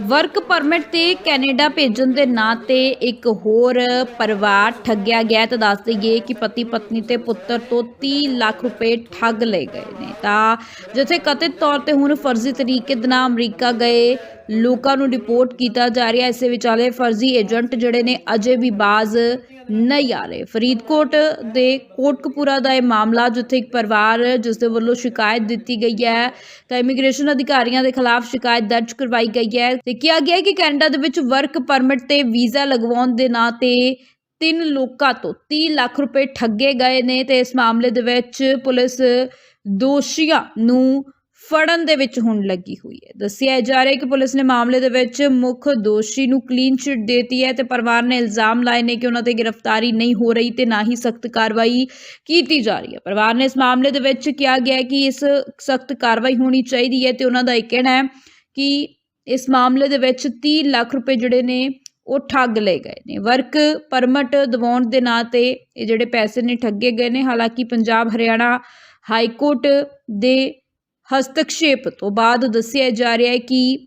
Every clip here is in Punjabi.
ਵਰਕ ਪਰਮਿਟ ਤੇ ਕੈਨੇਡਾ ਭੇਜਣ ਦੇ ਨਾਂ ਤੇ ਇੱਕ ਹੋਰ ਪਰਿਵਾਰ ਠੱਗਿਆ ਗਿਆ ਹੈ। ਤਾਂ ਦੱਸ ਦਈਏ ਕਿ ਪਤੀ ਪਤਨੀ ਤੇ ਪੁੱਤਰ ਤੋਂ 30 ਲੱਖ ਰੁਪਏ ਠੱਗ ਲਏ ਗਏ ਨੇ। ਤਾਂ ਜਿੱਥੇ ਕਥਿਤ ਤੌਰ ਤੇ ਹੁਣ ਫਰਜ਼ੀ ਤਰੀਕੇ ਦੇ ਨਾਲ ਅਮਰੀਕਾ ਗਏ ਲੋਕਾਂ ਨੂੰ ਰਿਪੋਰਟ ਕੀਤਾ ਜਾ ਰਿਹਾ ਇਸੇ ਵਿਚਾਲੇ ਫਰਜ਼ੀ ਏਜੰਟ ਜਿਹੜੇ ਨੇ ਅਜੇ ਵੀ ਬਾਜ਼ ਨਹੀਂ ਆ ਰਹੇ। ਫਰੀਦਕੋਟ ਦੇ ਕੋਟਕਪੂਰਾ ਦਾ ਇਹ ਮਾਮਲਾ, ਜਿੱਥੇ ਇੱਕ ਪਰਿਵਾਰ ਜਿਸ ਦੇ ਵੱਲੋਂ ਸ਼ਿਕਾਇਤ ਦਿੱਤੀ ਗਈ ਹੈ, ਤਾਂ ਇਮੀਗ੍ਰੇਸ਼ਨ ਅਧਿਕਾਰੀਆਂ ਦੇ ਖਿਲਾਫ ਸ਼ਿਕਾਇਤ ਦਰਜ ਕਰਵਾਈ ਗਈ ਹੈ ਤੇ ਕਿਹਾ ਗਿਆ ਕਿ ਕੈਨੇਡਾ ਦੇ ਵਿੱਚ ਵਰਕ ਪਰਮਿਟ ਤੇ ਵੀਜ਼ਾ ਲਗਵਾਉਣ ਦੇ ਨਾਂ ਤੇ ਤਿੰਨ ਲੋਕਾਂ ਤੋਂ 30 ਲੱਖ ਰੁਪਏ ਠੱਗੇ ਗਏ ਨੇ ਤੇ ਇਸ ਮਾਮਲੇ ਦੇ ਵਿੱਚ ਪੁਲਿਸ ਦੋਸ਼ੀਆਂ ਨੂੰ ਫੜਨ ਦੇ ਵਿੱਚ ਹੁਣ ਲੱਗੀ ਹੋਈ ਹੈ। ਦੱਸਿਆ ਜਾ ਰਿਹਾ ਹੈ ਕਿ ਪੁਲਿਸ ਨੇ ਮਾਮਲੇ ਦੇ ਵਿੱਚ ਮੁੱਖ ਦੋਸ਼ੀ ਨੂੰ ਕਲੀਨ ਚਿਟ ਦੇਤੀ ਹੈ ਤੇ ਪਰਿਵਾਰ ਨੇ ਇਲਜ਼ਾਮ ਲਾਏ ਨੇ ਕਿ ਉਹਨਾਂ ਤੇ ਗ੍ਰਿਫਤਾਰੀ ਨਹੀਂ ਹੋ ਰਹੀ ਤੇ ਨਾ ਹੀ ਸਖਤ ਕਾਰਵਾਈ ਕੀਤੀ ਜਾ ਰਹੀ ਹੈ। ਪਰਿਵਾਰ ਨੇ ਇਸ ਮਾਮਲੇ ਦੇ ਵਿੱਚ ਕਿਹਾ ਗਿਆ ਕਿ ਇਸ ਸਖਤ ਕਾਰਵਾਈ ਹੋਣੀ ਚਾਹੀਦੀ ਹੈ ਤੇ ਉਹਨਾਂ ਦਾ ਇਹ ਕਹਿਣਾ ਹੈ ਕਿ ਇਸ ਮਾਮਲੇ ਦੇ ਵਿੱਚ 30 ਲੱਖ ਰੁਪਏ ਜਿਹੜੇ ਨੇ ਉਹ ਠੱਗ ਲਏ ਗਏ ਨੇ। ਵਰਕ ਪਰਮਿਟ ਦਿਵਾਉਣ ਦੇ ਨਾਂ ਤੇ ਇਹ ਜਿਹੜੇ ਪੈਸੇ ਨੇ ਠੱਗੇ ਗਏ ਨੇ। ਹਾਲਾਂਕਿ ਪੰਜਾਬ ਹਰਿਆਣਾ ਹਾਈ ਕੋਰਟ ਦੇ ਹਸਤਕਸ਼ੇਪ ਤੋਂ ਬਾਅਦ ਦੱਸਿਆ ਜਾ ਰਿਹਾ ਹੈ ਕਿ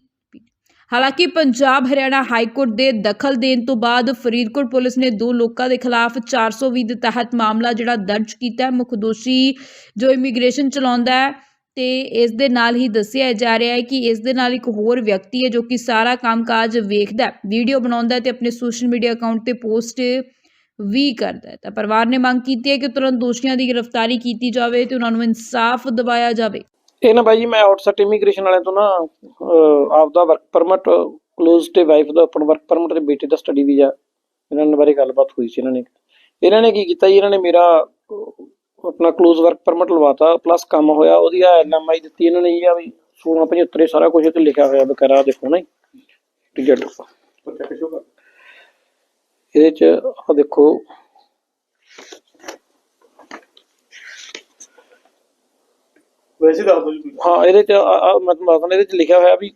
ਹਾਲਾਂਕਿ ਪੰਜਾਬ ਹਰਿਆਣਾ ਹਾਈ ਕੋਰਟ ਦੇ ਦਖਲ ਦੇਣ ਤੋਂ ਬਾਅਦ ਫਰੀਦਕੋਟ ਪੁਲਿਸ ਨੇ ਦੋ ਲੋਕਾਂ ਦੇ ਖਿਲਾਫ 420 ਦੇ ਤਹਿਤ ਮਾਮਲਾ ਜਿਹੜਾ ਦਰਜ ਕੀਤਾ ਹੈ। ਮੁੱਖ ਦੋਸ਼ੀ ਜੋ ਇਮੀਗ੍ਰੇਸ਼ਨ ਚਲਾਉਂਦਾ ਹੈ ਤੇ ਇਸ ਦੇ ਨਾਲ ਹੀ ਦੱਸਿਆ ਜਾ ਰਿਹਾ ਹੈ ਕਿ ਇਸ ਦੇ ਨਾਲ ਇੱਕ ਹੋਰ ਵਿਅਕਤੀ ਹੈ ਜੋ ਕਿ ਸਾਰਾ ਕੰਮਕਾਜ ਵੇਖਦਾ ਹੈ, ਵੀਡੀਓ ਬਣਾਉਂਦਾ ਹੈ ਤੇ ਆਪਣੇ ਸੋਸ਼ਲ ਮੀਡੀਆ ਅਕਾਊਂਟ ਤੇ ਪੋਸਟ ਵੀ ਕਰਦਾ ਹੈ। ਤਾਂ ਪਰਿਵਾਰ ਨੇ ਮੰਗ ਕੀਤੀ ਹੈ ਕਿ ਤੁਰੰਤ ਦੋਸ਼ੀਆਂ ਦੀ ਗ੍ਰਿਫਤਾਰੀ ਕੀਤੀ ਜਾਵੇ ਤੇ ਉਹਨਾਂ ਨੂੰ ਇਨਸਾਫ ਦਿਵਾਇਆ ਜਾਵੇ। ਇਹ ਨਾ ਬਾਈ ਜੀ ਮੈਂ ਆਊਟਸੈਟ ਇਮੀਗ੍ਰੇਸ਼ਨ ਵਾਲਿਆਂ ਤੋਂ ਨਾ ਆਪਦਾ ਵਰਕ ਪਰਮਿਟ ਕਲੋਜ਼ ਤੇ ਵਾਈਫ ਦਾ ਆਪਣਾ ਵਰਕ ਪਰਮਿਟ ਤੇ ਬੇਟੇ ਦਾ ਸਟੱਡੀ ਵੀਜ਼ਾ ਇਹਨਾਂ ਦੇ ਬਾਰੇ ਗੱਲਬਾਤ ਹੋਈ ਸੀ ਇਹਨਾਂ ਨੇ। ਇਹਨਾਂ ਨੇ ਕੀ ਕੀਤਾ ਜੀ ਇਹਨਾਂ ਨੇ ਮੇਰਾ ਆਪਣਾ ਕਲੋਜ਼ ਵਰਕ ਪਰਮਿਟ ਲਵਾਤਾ ਪਲੱਸ ਕੰਮ ਹੋਇਆ ਉਹਦੀ ਐਲਐਮਆਈ ਦਿੱਤੀ ਇਹਨਾਂ ਨੇ ਜੀ ਆ ਵੀ 1675 ਸਾਰਾ ਕੁਝ ਤੇ ਲਿਖਿਆ ਹੋਇਆ ਬਕਾਰਾ ਦੇਖੋ ਨਾ ਟਿਕਟ ਇਹਦੇ ਚ ਆ ਦੇਖੋ ਵੈਸੇ ਦੱਸ ਦਿਓ ਜੀ ਤੁਸੀਂ ਹਾਂ ਇਹਦੇ ਚ ਆ- ਆ ਮੈਂ ਤੁਹਾਨੂੰ ਦੱਸਦਾ ਇਹਦੇ ਚ ਲਿਖਿਆ ਹੋਇਆ ਵੀ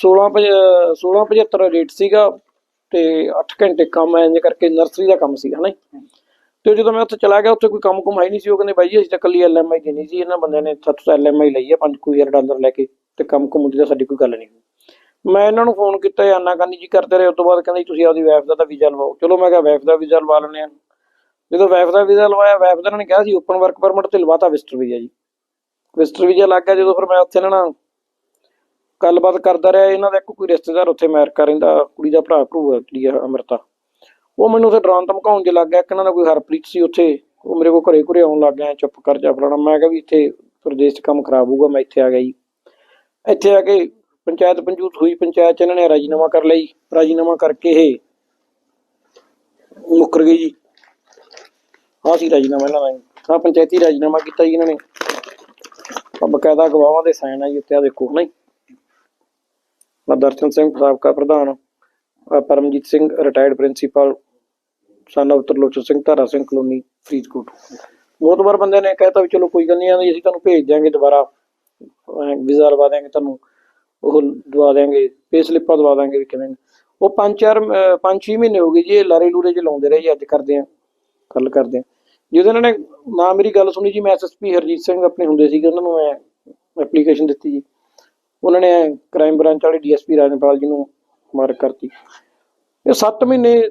16 1675 ਰੇਟ ਸੀਗਾ ਤੇ 8 ਘੰਟੇ ਕੰਮ ਐ ਇੰਜ ਕਰਕੇ ਨਰਸਰੀ ਦਾ ਕੰਮ ਸੀਗਾ ਨਾ ਜੀ। ਤੇ ਜਦੋਂ ਮੈਂ ਉੱਥੇ ਚਲਾ ਗਿਆ ਉੱਥੇ ਕੋਈ ਕੰਮ ਕੁਮ ਹੈ ਨਹੀਂ ਸੀ ਉਹ ਕਹਿੰਦੇ ਬਾਈ ਜੀ ਅਸੀਂ ਤਾਂ ਕੱਲੀ ਐਲਐਮਆਈ ਦੇਣੀ ਸੀ ਇਹਨਾਂ ਬੰਦਿਆਂ ਨੇ ਸੱਤ ਸੌ ਐਲਐਮਆਈ ਲਈ ਹੈ 5000 ਡਾਲਰ ਲੈ ਕੇ ਤੇ ਕੰਮ ਕੁਮ ਦੀ ਤਾਂ ਸਾਡੀ ਕੋਈ ਗੱਲ ਨਹੀਂ ਮੈਂ ਇਹਨਾਂ ਨੂੰ ਫੋਨ ਕੀਤਾ ਇਹ ਆਨਾਕਾਨੀ ਜੀ ਕਰਦੇ ਰਹੇ ਉਸ ਤੋਂ ਬਾਅਦ ਕਹਿੰਦੇ ਜੀ ਤੁਸੀਂ ਆਪਦੀ ਵਾਈਫ ਦਾ ਤਾਂ ਵੀਜ਼ਾ ਲਵਾਓ। ਚਲੋ ਮੈਂ ਕਿਹਾ ਵਾਈਫ ਦਾ ਵੀਜ਼ਾ ਲਵਾ ਲੈਂਦੇ ਆ ਜਦੋਂ ਵਾਈਫ ਦਾ ਵੀਜ਼ਾ ਲਵਾਇਆ ਵਾਈਫ ਦਾ ਇਹਨਾਂ ਨੇ ਕਿਹਾ ਸੀ ਓਪਨ ਵਰਕ ਪਰਮਿਟ ਤੇ ਲਵਾਤਾ ਵਿਜ਼ਟਰ ਵੀਜ਼ਾ ਜੀ। ਵਿਜ਼ਟਰ ਵੀਜ਼ਾ ਲੱਗ ਗਿਆ, ਜਦੋਂ ਫਿਰ ਮੈਂ ਉੱਥੇ ਇਹਨਾਂ ਨਾਲ ਗੱਲਬਾਤ ਕਰਦਾ ਰਿਹਾ, ਇਹਨਾਂ ਦਾ ਇੱਕ ਕੋਈ ਰਿਸ਼ਤੇਦਾਰ ਉੱਥੇ ਅਮਰੀਕਾ ਰਹਿੰਦਾ, ਕੁੜੀ ਦਾ ਭਰਾ ਭਰੂ ਹੈ ਜਿਹੜੀ ਆ ਅੰਮ੍ਰਿਤਾ। ਉਹ ਮੈਨੂੰ ਉੱਥੇ ਡਰਾਉਣ ਧਮਕਾਉਣ ਜੇ ਲੱਗ ਗਿਆ, ਇੱਕ ਇਹਨਾਂ ਦਾ ਕੋਈ ਹਰਪ੍ਰੀਤ ਸੀ ਉੱਥੇ, ਉਹ ਮੇਰੇ ਕੋਲ ਘਰੇ ਘਰੇ ਆਉਣ ਲੱਗ ਗਿਆ, ਚੁੱਪ ਕਰ ਜਾ ਫਲਾਣਾ। ਮੈਂ ਕਿਹਾ ਵੀ ਇੱਥੇ ਪ੍ਰਦੇਸ਼ 'ਚ ਕੰਮ ਖਰਾਬ ਹੋਊਗਾ, ਮੈਂ ਇੱਥੇ ਆ ਗਿਆ ਜੀ। ਇੱਥੇ ਆ ਕੇ ਪੰਚਾਇਤ ਪੰਜੂਤ ਹੋਈ, ਪੰਚਾਇਤ 'ਚ ਇਹਨਾਂ ਨੇ ਰਾਜੀਨਾਮਾ ਕਰ ਲਈ। ਰਾਜੀਨਾਮਾ ਕਰਕੇ ਇਹ ਮੁੱਕਰ ਗਈ ਜੀ। ਆਹ ਸੀ ਰਾਜੀਨਾਮਾ ਇਹਨਾਂ ਦਾ ਆ ਪੰਚਾਇਤੀ ਰਾਜੀਨਾਮਾ ਕੀਤਾ ਜੀ ਇਹਨਾਂ ਨੇ। ਬਕਾਇਦਾ ਗਵਾਹਾਂ ਦੇ ਸਾਈਨ ਆ ਜੀ ਉੱਤੇ ਆ ਦੇਖੋ। ਨਹੀਂ ਆ ਦਰਸ਼ਨ ਸਿੰਘ, ਸਾਬਕਾ ਪ੍ਰਧਾਨ ਪਰਮਜੀਤ ਸਿੰਘ ਰਿਟਾਇਰਡ ਪ੍ਰਿੰਸੀਪਲ ਸਨ of ਤਰਲੋਚਨ ਸਿੰਘ, ਧਾਰਾ ਸਿੰਘ, ਕਲੋਨੀ, ਫਰੀਦਕੋਟ। ਬਹੁਤ ਵਾਰ ਬੰਦੇ ਨੇ ਕਹਿਤਾ ਵੀ ਚਲੋ ਕੋਈ ਗੱਲ ਨਹੀਂ, ਆਂਦੀ ਅਸੀਂ ਤੁਹਾਨੂੰ ਭੇਜ ਦਿਆਂਗੇ ਦੁਬਾਰਾ। ਵੀਜ਼ਾ ਲਵਾ ਦਿਆਂਗੇ ਤੁਹਾਨੂੰ। ਉਹ ਦਵਾ ਦਿਆਂਗੇ ਪੇ ਸਲਿੱਪਾਂ ਦਵਾ ਦਿਆਂਗੇ ਵੀ ਕਿਵੇਂ। ਉਹ ਪੰਜ ਚਾਰ ਅਹ ਪੰਜ ਛੇ ਮਹੀਨੇ ਹੋ ਗਏ ਜੀ, ਇਹ ਲਾਰੇ ਲੂਰੇ ਚ ਲਾਉਂਦੇ ਰਹੇ ਜੀ, ਅੱਜ ਕਰਦੇ ਆ ਕੱਲ ਕਰਦੇ ਆ। ਜਦੋਂ ਇਹਨਾਂ ਨੇ ਨਾ ਮੇਰੀ ਗੱਲ ਸੁਣੀ ਜੀ, ਮੈਂ ਐਸਐਸਪੀ ਹਰਜੀਤ ਸਿੰਘ ਆਪਣੇ ਹੁੰਦੇ ਸੀਗੇ, ਉਹਨਾਂ ਨੂੰ ਮੈਂ ਐਪਲੀਕੇਸ਼ਨ ਦਿੱਤੀ ਜੀ। ਉਹਨਾਂ ਨੇ ਕ੍ਰਾਈਮ ਬ੍ਰਾਂਚ ਵਾਲੇ ਡੀਐਸਪੀ ਰਾਜਨਪਾਲ ਜੀ ਨੂੰ ਮਾਰਕ ਕਰਤੀ। ਇਹ 7 ਮਹੀਨੇ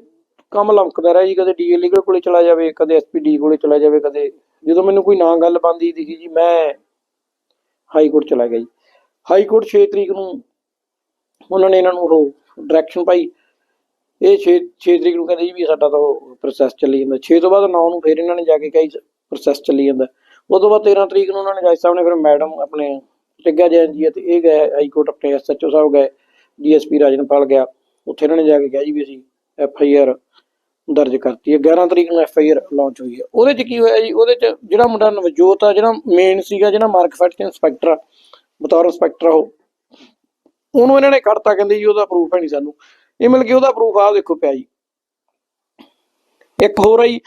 ਕੰਮ ਲੰਕਦਾ ਰਿਹਾ ਜੀ, ਕਦੇ ਡੀਏ ਲੀਗਲ ਕੋਲੇ ਚਲਾ ਜਾਵੇ, ਕਦੇ ਐਸਪੀਡੀ ਕੋਲੇ ਚਲਾ ਜਾਵੇ, ਕਦੇ ਜਦੋਂ ਮੈਨੂੰ ਕੋਈ ਨਾ ਗੱਲ ਬੰਦੀ ਦਿਖੀ ਜੀ, ਮੈਂ ਹਾਈ ਕੋਰਟ ਚਲਾ ਗਿਆ ਜੀ। ਹਾਈ ਕੋਰਟ 6 ਤਰੀਕ ਨੂੰ ਉਹਨਾਂ ਨੇ ਇਹਨਾਂ ਨੂੰ ਉਹ ਡਾਇਰੈਕਸ਼ਨ ਪਾਈ। ਇਹ 6 6 ਤਰੀਕ ਨੂੰ ਕਹਿੰਦੇ ਜੀ ਵੀ ਸਾਡਾ ਤਾਂ ਪ੍ਰੋਸੈਸ ਚੱਲੀ ਜਾਂਦਾ। 6 ਤੋਂ ਬਾਅਦ 9 ਨੂੰ ਫਿਰ ਇਹਨਾਂ ਨੇ ਜਾ ਕੇ ਕਹੀ ਪ੍ਰੋਸੈਸ ਚੱਲੀ ਜਾਂਦਾ। ਉਸ ਤੋਂ ਬਾਅਦ 13 ਤਰੀਕ ਨੂੰ ਉਹਨਾਂ ਨੇ ਜੱਜ ਸਾਹਿਬ ਨੇ ਫਿਰ ਮੈਡਮ ਆਪਣੇ ਟਿੱਗਾ ਜੈਨ ਜੀ ਅਤੇ ਇਹ ਗਏ, ਹਾਈ ਕੋਰਟ ਆਪਣੇ ਐਸਐਚਓ ਸਾਹਿਬ ਗਏ, ਡੀਐਸਪੀ ਰਾਜਨਪਾਲ ਗਿਆ। ਉੱਥੇ ਇਹਨਾਂ ਨੇ ਜਾ ਕੇ ਕਿਹਾ ਜੀ ਵੀ ਅਸੀਂ ਐਫ ਆਈ ਆਰ ਦਰਜ ਕਰਤੀ ਹੈ। 11 ਤਰੀਕ ਨੂੰ ਐਫ ਆਈ ਆਰ ਲਾਂਚ ਹੋਈ ਹੈ। ਉਹਦੇ ਚ ਕੀ ਹੋਇਆ ਜੀ? ਉਹਦੇ ਚ ਜਿਹੜਾ ਮੁੰਡਾ ਨਵਜੋਤ ਆ, ਜਿਹੜਾ ਮੇਨ ਸੀਗਾ, ਜਿਹੜਾ ਮਾਰਕਫੈਟ ਇੰਸਪੈਕਟਰ ਬਤੌਰ ਇੰਸਪੈਕਟਰ ਉਹ। ਉਹਨੂੰ ਇਹਨਾਂ ਨੇ ਕੱਢਤਾ, ਕਹਿੰਦੇ ਜੀ ਉਹਦਾ ਪ੍ਰੂਫ ਹੈ ਨਹੀਂ ਸਾਨੂੰ। ਇਹ ਮਿਲ ਕੇ ਉਹਦਾ ਪ੍ਰੂਫ ਆ ਦੇਖੋ ਪਿਆ ਜੀ। ਇੱਕ ਹੋਰ ਆ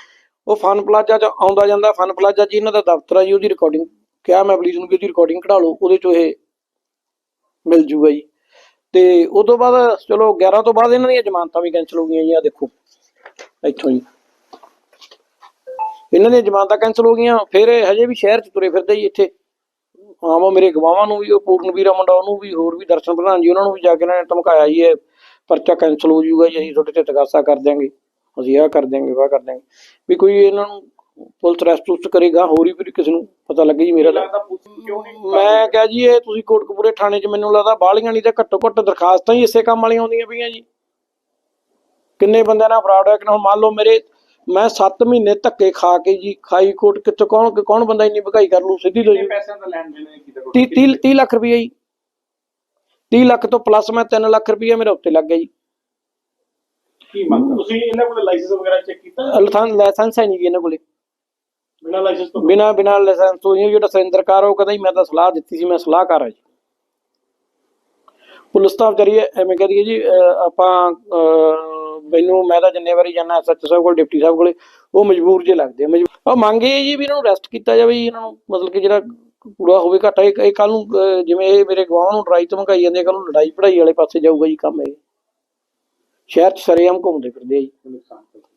ਉਹ ਫਨ ਪਲਾਜ਼ਾ ਚ ਆਉਂਦਾ ਜਾਂਦਾ, ਫਨ ਪਲਾਜ਼ਾ ਜੀ ਇਹਨਾਂ ਦਾ ਦਫ਼ਤਰ ਆ ਜੀ, ਉਹਦੀ ਰਿਕਾਰਡਿੰਗ ਕਿਹਾ ਮੈਂ ਪੁਲਿਸ ਨੂੰ ਕਿ ਉਹਦੀ ਰਿਕਾਰਡਿੰਗ ਕਢਾ ਲਓ, ਉਹਦੇ ਚੋਂ ਇਹ ਮਿਲ ਜੂਗਾ ਜੀ। ਤੇ ਉਸ ਤੋਂ ਬਾਅਦ ਚਲੋ 11 ਤੋਂ ਬਾਅਦ ਇਹਨਾਂ ਦੀਆਂ ਜ਼ਮਾਨਤਾਂ ਵੀ ਕੈਂਸਲ ਹੋ ਗਈਆਂ ਜੀ ਆ ਦੇਖੋ। ਇੱਥੋਂ ਜੀ। ਇਹਨਾਂ ਦੀਆਂ ਜ਼ਮਾਨਤਾਂ ਕੈਂਸਲ ਹੋ ਗਈਆਂ, ਫਿਰ ਹਜੇ ਵੀ ਸ਼ਹਿਰ ਚ ਤੁਰੇ ਫਿਰਦੇ ਜੀ ਇੱਥੇ। ਹਾਂ ਮੇਰੇ ਗਵਾਹਾਂ ਨੂੰ ਵੀ, ਉਹ ਪੂਰਨਵੀਰਾ ਮੁੰਡਾ ਉਹਨੂੰ ਵੀ, ਹੋਰ ਵੀ ਦਰਸ਼ਨ ਪ੍ਰਧਾਨ ਜੀ ਉਹਨਾਂ ਨੂੰ ਵੀ ਜਾ ਕੇ ਇਹਨਾਂ ਨੇ ਧਮਕਾਇਆ ਜੀ, ਇਹ ਪਰਚਾ ਕੈਂਸਲ ਹੋ ਜਾਊਗਾ ਜੀ ਅਸੀਂ ਤੁਹਾਡੇ ਤੇ ਤਗਾਸਾ ਕਰ ਦਿਆਂਗੇ। ਅਸੀਂ ਆਹ ਕਰ ਦਿਆਂਗੇ ਵਾਹ ਕਰ ਦਿਆਂਗੇ। ਵੀ ਕੋਈ ਇਹਨਾਂ ਨੂੰ ਪੁਲਿਸ ਅਰੈਸਟ ਉਸਟ ਕਰੇਗਾ ਹੋਰ ਵੀ ਫਿਰ ਕਿਸੇ ਨੂੰ ਪਤਾ ਲੱਗੇ ਜੀ ਮੇਰਾ ਮੈਂ ਕਿਹਾ ਜੀ ਇਹ ਤੁਸੀਂ ਕੋਟਕਪੂਰੇ ਥਾਣੇ 'ਚ ਮੈਨੂੰ ਲੱਗਦਾ ਬਾਲੀਆਂ ਨਹੀਂ ਤਾਂ ਘੱਟੋ ਘੱਟ ਦਰਖਾਸਤਾਂ ਹੀ ਇਸੇ ਕੰਮ ਵਾਲੀਆਂ ਆਉਂਦੀਆਂ ਪਈਆਂ ਜੀ। ਕਿੰਨੇ ਬੰਦਿਆਂ ਨਾਲ ਫਰਾਡ ਹੋਇਆ ਕਿ ਹੁਣ ਮੰਨ ਲਓ ਮੇਰੇ ਮੈਂ 7 ਮਹੀਨੇ ਧੱਕੇ ਖਾ ਕੇ ਜੀ ਖਾਈ ਕੋਟ ਕਿੱਥੇ ਕੌਣ ਕੌਣ ਬੰਦਾ ਇੰਨੀ ਭਗਾਈ ਕਰ ਲੂ ਸਿੱਧੀ ਲੋ ਜੀ। ਕਿੰਨੇ ਪੈਸਿਆਂ ਦਾ ਲੈਣ ਦੇਣ ਕੀਤਾ 30 30 30 ਲੱਖ ਰੁਪਏ ਜੀ। 30 ਲੱਖ ਤੋਂ ਪਲੱਸ ਮੈਂ 3 ਲੱਖ ਰੁਪਏ ਮੇਰੇ ਉੱਤੇ ਲੱਗ ਗਿਆ ਜੀ। ਕੀ ਮੰਗ ਤੁਸੀਂ ਇਹਨਾਂ ਕੋਲ ਲਾਇਸੈਂਸ ਵਗੈਰਾ ਚੈੱਕ ਕੀਤਾ? ਲਾਇਸੈਂਸ ਲਾਇਸੈਂਸ ਹੈ ਨਹੀਂ ਜੀ ਇਹਨਾਂ ਕੋਲੇ। ਬਿਨਾਂ ਲਾਇਸੈਂਸ ਤੋਂ? ਬਿਨਾ ਬਿਨਾ ਲਾਇਸੈਂਸ ਤੋਂ ਇਹ ਜਿਹੜਾ ਸਰਿੰਦਰਕਾਰ ਉਹ ਕਹਿੰਦਾ ਜੀ ਮੈਂ ਤਾਂ ਸਲਾਹ ਦਿੱਤੀ ਸੀ ਮੈਂ ਸਲਾਹਕਾਰ ਹਾਂ ਜੀ। ਪੁਲਿਸ ਤਾਂ ਵਿਚਾਰੀ ਐਵੇਂ ਕਹਦੀ ਹੈ ਜੀ ਅਹ ਆਪਾਂ ਅਹ ਮੈਨੂੰ ਮੈਂ ਤਾਂ ਜਿੰਨੇ ਵਾਰੀ ਜਾਣਾ ਐਸਐਚ ਸਾਹਿਬ ਕੋਲ ਡਿਪਟੀ ਸਾਹਿਬ ਕੋਲੇ ਉਹ ਮਜਬੂਰ ਜੇ ਲੱਗਦੇ ਆ। ਉਹ ਮੰਗੇ ਜੀ ਵੀ ਇਹਨਾਂ ਨੂੰ ਅਰੈਸਟ ਕੀਤਾ ਜਾਵੇ ਜੀ ਇਹਨਾਂ ਨੂੰ ਮਤਲਬ ਕਿ ਜਿਹੜਾ ਪੂਰਾ ਹੋਵੇ ਘਾਟਾ, ਇਹ ਕੱਲ ਨੂੰ ਜਿਵੇਂ ਇਹ ਮੇਰੇ ਗਵਾਹਾਂ ਨੂੰ ਡਰਾਈ ਧਮਕਾਈ ਜਾਂਦੇ ਕੱਲ ਨੂੰ ਲੜਾਈ ਪੜਾਈ ਵਾਲੇ ਪਾਸੇ ਜਾਊਗਾ ਜੀ ਕੰਮ ਇਹ। ਸ਼ਹਿਰ ਚ ਸਰੇਆਮ ਘੁੰਮਦੇ ਫਿਰਦੇ ਆ ਜੀ।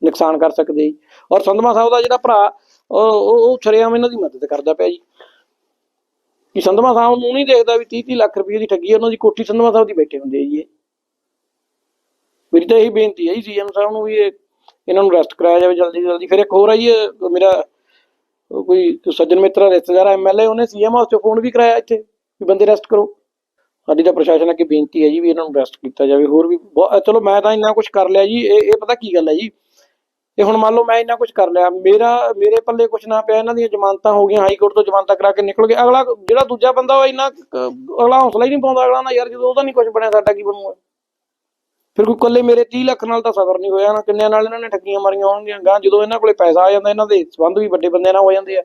ਨੁਕਸਾਨ ਕਰ ਸਕਦੇ ਜੀ। ਔਰ ਸੰਧਮਾ ਸਾਹਿਬ ਦਾ ਜਿਹੜਾ ਭਰਾ, ਉਹ ਸ਼ਰੇਆਮ ਇਹਨਾਂ ਦੀ ਮਦਦ ਕਰਦਾ ਪਿਆ ਜੀ। ਕਿ ਸੰਧਮਾ ਸਾਹਿਬ ਨੂੰ ਨਹੀਂ ਦੇਖਦਾ ਵੀ 30 30 ਲੱਖ ਰੁਪਏ ਦੀ ਠੱਗੀ ਉਹਨਾਂ ਦੀ ਕੋਠੀ ਸੰਧਮਾ ਸਾਹਿਬ ਦੀ ਬੈਠੇ ਹੁੰਦੇ ਆ ਜੀ ਇਹ। ਮੇਰੀ ਤਾਂ ਇਹੀ ਬੇਨਤੀ ਹੈ ਜੀ ਸੀਐਮ ਸਾਹਿਬ ਨੂੰ ਵੀ ਇਹ, ਇਹਨਾਂ ਨੂੰ ਅਰੈਸਟ ਕਰਾਇਆ ਜਾਵੇ, ਜਲਦੀ ਜਲਦੀ। ਫਿਰ ਇੱਕ ਹੋਰ ਆ ਜੀ ਮੇਰਾ ਕੋਈ ਸੱਜਣ ਮਿੱਤਰ ਰਿਸ਼ਤੇਦਾਰ ਐਮਐਲਏ ਉਹਨੇ ਸੀਐਮ ਹਾਊਸ 'ਚ ਫੋਨ ਵੀ ਕਰਾਇਆ ਇੱਥੇ ਵੀ ਬੰਦੇ ਅਰੈਸਟ ਕਰੋ। ਸਾਡੀ ਤਾਂ ਪ੍ਰਸ਼ਾਸਨ ਅੱਗੇ ਬੇਨਤੀ ਹੈ ਜੀ ਵੀ ਇਹਨਾਂ ਨੂੰ ਅਰੈਸਟ ਕੀਤਾ ਜਾਵੇ। ਹੋਰ ਵੀ ਚਲੋ ਮੈਂ ਤਾਂ ਇੰਨਾ ਕੁਝ ਕਰ ਲਿਆ ਜੀ। ਇਹ ਇਹ ਪਤਾ ਕੀ ਗੱਲ ਹੈ ਜੀ? ਇਹ ਹੁਣ ਮੰਨ ਲਓ ਮੈਂ ਇੰਨਾ ਕੁਝ ਕਰ ਲਿਆ। ਮੇਰਾ, ਮੇਰੇ ਪੱਲੇ ਕੁਝ ਨਾ ਪਿਆ, ਇਹਨਾਂ ਦੀਆਂ ਜ਼ਮਾਨਤਾਂ ਹੋ ਗਈਆਂ, ਹਾਈ ਕੋਰਟ ਤੋਂ ਜ਼ਮਾਨਤਾਂ ਕਰਾ ਕੇ ਨਿਕਲ ਗਏ। ਅਗਲਾ, ਜਿਹੜਾ ਦੂਜਾ ਬੰਦਾ ਉਹ ਇੰਨਾ ਅਗਲਾ ਹੌਸਲਾ ਹੀ ਨਹੀਂ ਪਾਉਂਦਾ, ਅਗਲਾ ਨਾ ਯਾਰ ਜਦੋਂ ਉਹਦਾ ਨਹੀਂ ਕੁਝ ਬਣਿਆ, ਸਾਡਾ ਕੀ ਬਣੂਗਾ? ਫਿਰ ਕੋਈ ਇਕੱਲੇ ਮੇਰੇ 30 ਲੱਖ ਨਾਲ ਤਾਂ ਸਬਰ ਨਹੀਂ ਹੋਇਆ ਨਾ, ਕਿੰਨਿਆਂ ਨਾਲ ਇਹਨਾਂ ਨੇ ਠੱਗੀਆਂ ਮਾਰੀਆਂ ਹੋਣਗੀਆਂ ਗਾਂ ਜਦੋਂ ਇਹਨਾਂ ਕੋਲੇ ਪੈਸਾ ਆ ਜਾਂਦਾ, ਇਹਨਾਂ ਦੇ ਸੰਬੰਧ ਵੀ ਵੱਡੇ ਬੰਦਿਆਂ ਨਾਲ ਹੋ ਜਾਂਦੇ ਆ।